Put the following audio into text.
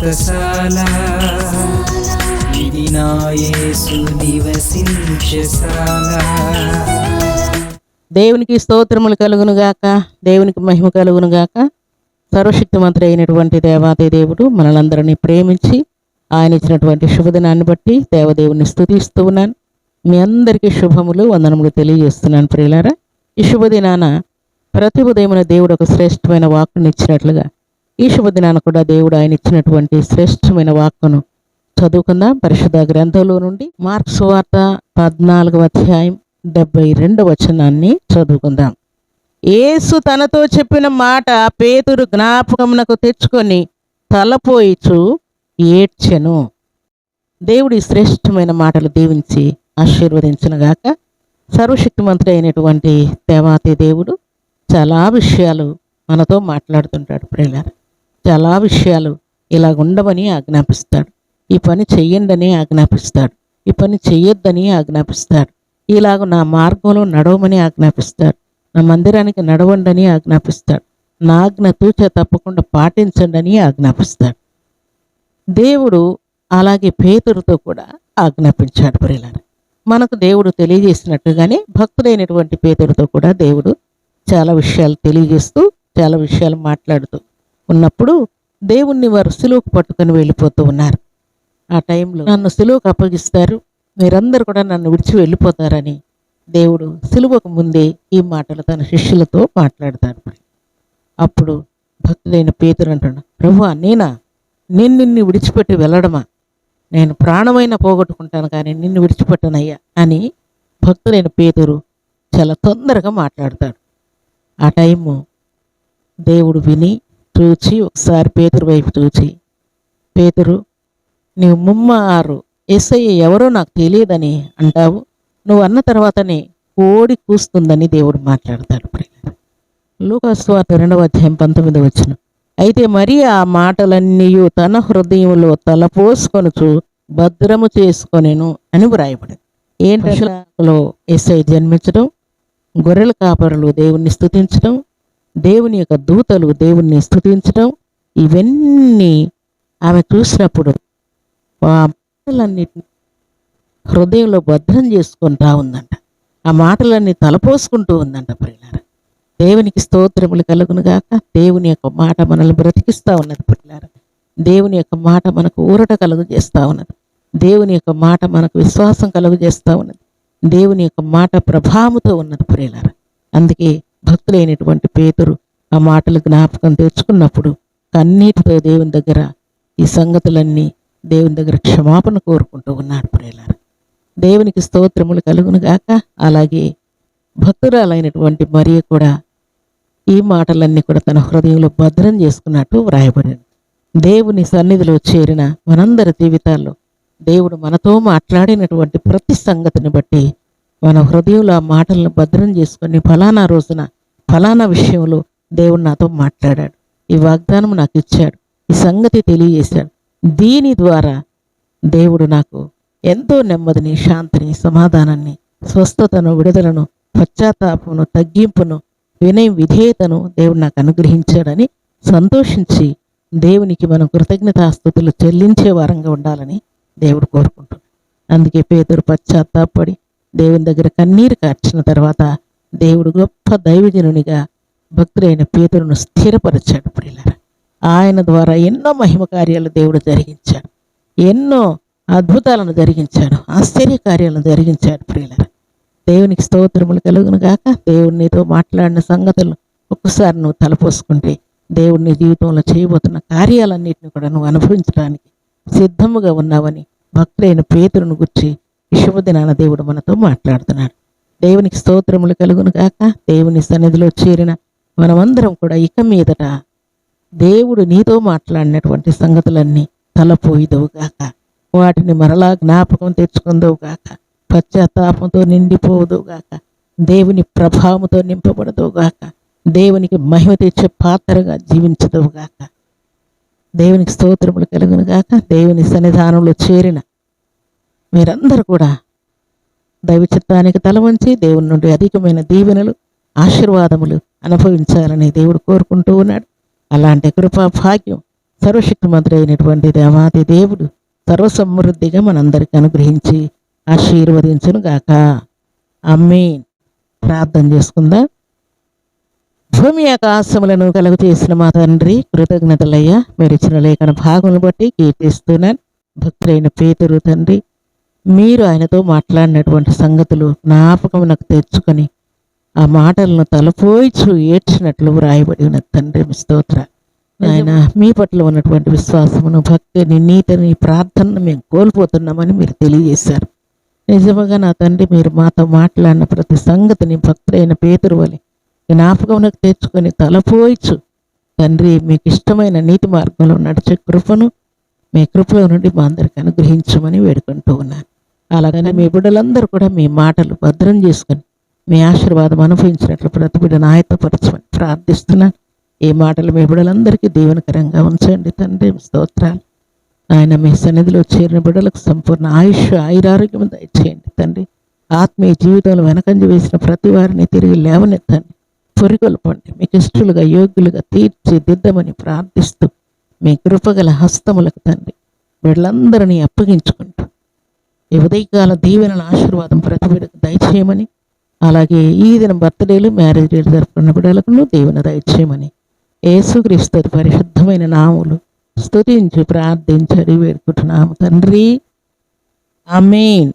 వ్రతశాల ఇది నా యేసు నివసించశాల దేవునికి స్తోత్రములు కలుగును గాక. దేవునికి మహిమ కలుగును గాక. సర్వశక్తిమంతుడు అయినటువంటి దేవాది దేవుడు మనలందరినీ ప్రేమించి ఆయన ఇచ్చినటువంటి శుభదినాన్ని బట్టి దేవదేవుని స్థుతిస్తూ ఉన్నాను. మీ అందరికీ శుభములు వందనములు తెలియజేస్తున్నాను ప్రియులారా. ఈ శుభదినాన ప్రతి ఉదయమున దేవుడు ఒక శ్రేష్టమైన వాక్కుని ఇచ్చినట్లుగా ఈ శుభదినాన కూడా దేవుడు ఆయన ఇచ్చినటువంటి శ్రేష్టమైన వాక్కును చదువుకుందాం. పరిశుద్ధ గ్రంథంలో నుండి మార్క్స్ వార్త పద్నాలుగవ అధ్యాయం డెబ్బై రెండవ వచనాన్ని చదువుకుందాం. యేసు తనతో చెప్పిన మాట పేతురు జ్ఞాపకమునకు తెచ్చుకొని తలపోయిచు ఏడ్చెను. దేవుడి శ్రేష్టమైన మాటలు దీవించి ఆశీర్వదించనుగాక. సర్వశక్తిమంతుడు అయినటువంటి దేవాతి దేవుడు చాలా విషయాలు మనతో మాట్లాడుతుంటాడు ప్రియులారా. చాలా విషయాలు ఇలా ఉండవని ఆజ్ఞాపిస్తాడు. ఈ పని చెయ్యండని ఆజ్ఞాపిస్తాడు. ఈ పని చెయ్యొద్దని ఆజ్ఞాపిస్తాడు. ఇలాగ నా మార్గంలో నడవమని ఆజ్ఞాపిస్తాడు. నా మందిరానికి నడవండని ఆజ్ఞాపిస్తాడు. నా ఆజ్ఞ తూచ తప్పకుండా పాటించండి అని ఆజ్ఞాపిస్తాడు. దేవుడు అలాగే పేతురుతో కూడా ఆజ్ఞాపించాడు ప్రియులారా. మనకు దేవుడు తెలియజేసినట్టుగానే భక్తుడైనటువంటి పేతురుతో కూడా దేవుడు చాలా విషయాలు తెలియజేస్తూ చాలా విషయాలు మాట్లాడుతూ ఉన్నప్పుడు దేవుణ్ణి వారు సులువుకు పట్టుకొని వెళ్ళిపోతూ ఉన్నారు. ఆ టైంలో నన్ను సులువుకు అప్పగిస్తారు. మీరందరూ కూడా నన్ను విడిచి వెళ్ళిపోతారని దేవుడు సులువకు ముందే ఈ మాటలు తన శిష్యులతో మాట్లాడతాడు. అప్పుడు భక్తుడైన పేతురు అంటాడు ప్రభు నేనా? నేను నిన్ను విడిచిపెట్టి వెళ్ళడమా? నేను ప్రాణమైన పోగొట్టుకుంటాను కానీ నిన్ను విడిచిపెట్టనయ్యా అని భక్తుడైన పేతురు చాలా తొందరగా మాట్లాడతాడు. ఆ టైము దేవుడు విని చూచి ఒకసారి పేతురు వైపు చూచి పేతురు నీవు ముమ్మారు. ఎస్ఐ ఎవరో నాకు తెలియదని అంటావు. నువ్వు అన్న తర్వాతనే కోడి కూస్తుందని దేవుడు మాట్లాడతాడు. లూకాస్వార్త రెండవ అధ్యాయం పంతొమ్మిది వచ్చిన అయితే మరి ఆ మాటలన్నీ తన హృదయంలో తలపోసుకొనుచు భద్రము చేసుకొనేను అని వ్రాయబడింది. ఏంటో ఎస్ఐ జన్మించడం గొర్రెల కాపరులు దేవుణ్ణి స్తుతించడం దేవుని యొక్క దూతలు దేవుణ్ణి స్థుతించడం ఇవన్నీ ఆమె చూసినప్పుడు ఆ మాటలన్నిటిని హృదయంలో భద్రం చేసుకుంటా ఉందంట. ఆ మాటలన్నీ తలపోసుకుంటూ ఉందంట పిల్లారా దేవునికి స్తోత్రములు కలుగును గాక. దేవుని యొక్క మాట మనల్ని బ్రతికిస్తూ ఉన్నది పిల్లారా దేవుని యొక్క మాట మనకు ఊరట కలుగు చేస్తూ ఉన్నది. దేవుని యొక్క మాట మనకు విశ్వాసం కలుగు చేస్తూ ఉన్నది. దేవుని యొక్క మాట ప్రభావముతో ఉన్నది ప్రియులారా. అందుకే భక్తులైనటువంటి పేతురు ఆ మాటలు జ్ఞాపకం తెచ్చుకున్నప్పుడు కన్నీటితో దేవుని దగ్గర ఈ సంగతులన్నీ దేవుని దగ్గర క్షమాపణ కోరుకుంటూ ఉన్నాడు ప్రేలారు దేవునికి స్తోత్రములు కలుగును గాక. అలాగే భక్తురాలైనటువంటి మరియ కూడా ఈ మాటలన్నీ కూడా తన హృదయంలో భద్రం చేసుకున్నట్టు వ్రాయబడింది. దేవుని సన్నిధిలో చేరిన మనందరి జీవితాల్లో దేవుడు మనతో మాట్లాడినటువంటి ప్రతి సంగతిని బట్టి మన హృదయంలో ఆ మాటలను భద్రం చేసుకొని ఫలానా రోజున ఫలానా విషయంలో దేవుడు నాతో మాట్లాడాడు. ఈ వాగ్దానం నాకు ఇచ్చాడు. ఈ సంగతి తెలియజేశాడు. దీని ద్వారా దేవుడు నాకు ఎంతో నెమ్మదిని శాంతిని సమాధానాన్ని స్వస్థతను విడుదలను పశ్చాత్తాపమును తగ్గింపును వినయం విధేయతను దేవుడు నాకు అనుగ్రహించాడని సంతోషించి దేవునికి మనం కృతజ్ఞతాస్థుతులు చెల్లించే వారంగా ఉండాలని దేవుడు కోరుకుంటున్నాడు. అందుకే పేదరు పశ్చాత్తాపడి దేవుని దగ్గర కన్నీరు కార్చిన తర్వాత దేవుడు గొప్ప దైవజనునిగా భక్తులైన పేదలను స్థిరపరిచాడు ప్రియులారా. ఆయన ద్వారా ఎన్నో మహిమ కార్యాలు దేవుడు జరిగించాడు. ఎన్నో అద్భుతాలను జరిగించాడు. ఆశ్చర్య కార్యాలను జరిగించాడు ప్రియులారా. దేవునికి స్తోత్రములు కలుగును గాక. దేవుడు నీతో మాట్లాడిన సంగతులు ఒక్కసారి నువ్వు తలపోసుకుంటే దేవుడు నీ జీవితంలో చేయబోతున్న కార్యాలన్నింటిని కూడా నువ్వు అనుభవించడానికి సిద్ధముగా ఉన్నావని భక్తులైన పేతురును గుర్చి విశ్వదినాన దేవుడు మనతో మాట్లాడుతున్నాడు. దేవునికి స్తోత్రములు కలుగును గాక. దేవుని సన్నిధిలో చేరిన మనమందరం కూడా ఇక మీదట దేవుడు నీతో మాట్లాడినటువంటి సంగతులన్నీ తలపోయిదవుగాక వాటిని మరలా జ్ఞాపకం తెచ్చుకుందవుగాక పశ్చాత్తాపంతో నిండిపోదువుగాక దేవుని ప్రభావంతో నింపబడదు గాక. దేవునికి మహిమ తెచ్చే పాత్రగా జీవించదవుగాక దేవునికి స్తోత్రములు కలుగును గాక. దేవుని సన్నిధానంలో చేరిన మీరందరూ కూడా దైవ చిత్తానికి తల వంచి దేవుని నుండి అధికమైన దీవెనలు ఆశీర్వాదములు అనుభవించాలని దేవుడు కోరుకుంటూ ఉన్నాడు. అలాంటి కృపా భాగ్యం సర్వశక్తిమంతుడు అయినటువంటి దేవాది దేవుడు సర్వసమృద్ధిగా మనందరికీ అనుగ్రహించి ఆశీర్వదించును గాక. అమ్మే ప్రార్థన చేసుకుందా. భూమి ఆకాశములను కలుగు చేసిన మా తండ్రి కృతజ్ఞతలయ్యా. మీరు ఇచ్చిన లేఖన భాగమును బట్టి కీర్తిస్తున్నాను. భక్తులైన పేతురు తండ్రి మీరు ఆయనతో మాట్లాడినటువంటి సంగతులు జ్ఞాపకం నాకు తెచ్చుకొని ఆ మాటలను తలపోయిచు ఏడ్చినట్లు వ్రాయబడి ఉన్న తండ్రి మీ స్తోత్ర. ఆయన మీ పట్ల ఉన్నటువంటి విశ్వాసమును భక్తిని నీతిని ప్రార్థనను మేము కోల్పోతున్నామని మీరు తెలియజేశారు. నిజముగా నా తండ్రి మీరు మాతో మాట్లాడిన ప్రతి సంగతిని భక్తులైన పేతురు వలె జ్ఞాపకమునకు తెచ్చుకొని తలపోయిచు. తండ్రి మీకు ఇష్టమైన నీతి మార్గంలో నడిచే కృపను మీ కృపలో నుండి మా అందరికి అనుగ్రహించమని వేడుకుంటూ ఉన్నాను. అలాగనే మీ బిడ్డలందరూ కూడా మీ మాటలు భద్రం చేసుకొని మీ ఆశీర్వాదం అనుభవించినట్లు ప్రతి బిడ్డను ఆయత్తపరచమని ప్రార్థిస్తున్నాను ఈ మాటలు మీ బిడ్డలందరికీ దీవెనకరంగా ఉంచండి తండ్రి. స్తోత్రాలు. ఆయన మీ సన్నిధిలో చేరిన బిడ్డలకు సంపూర్ణ ఆయుష్ ఆయురారోగ్యం దయచేయండి తండ్రి. ఆత్మీయ జీవితంలో వెనకంజ వేసిన ప్రతి వారిని తిరిగి లేవనెత్తండి. పొరిగొల్పండి మీకు ఇష్టలుగా యోగ్యులుగా తీర్చిదిద్దమని ప్రార్థిస్తూ మీ కృపగల హస్తములకు తండ్రి. వీళ్ళందరినీ అప్పగించుకోండి. ఈ ఉదయకాల దీవెనల ఆశీర్వాదం ప్రతి బిడ్డకు దయచేయమని అలాగే ఈ దిన బర్త్డేలు మ్యారేజ్ డేలు జరుపుకున్న బిడ్డలకు దీవెన దయచేయమని. యేసుక్రీస్తు పరిశుద్ధమైన నాములు స్తుతించి ప్రార్థించడి వేడుకుంటున్నాము తండ్రి. ఆమెన్.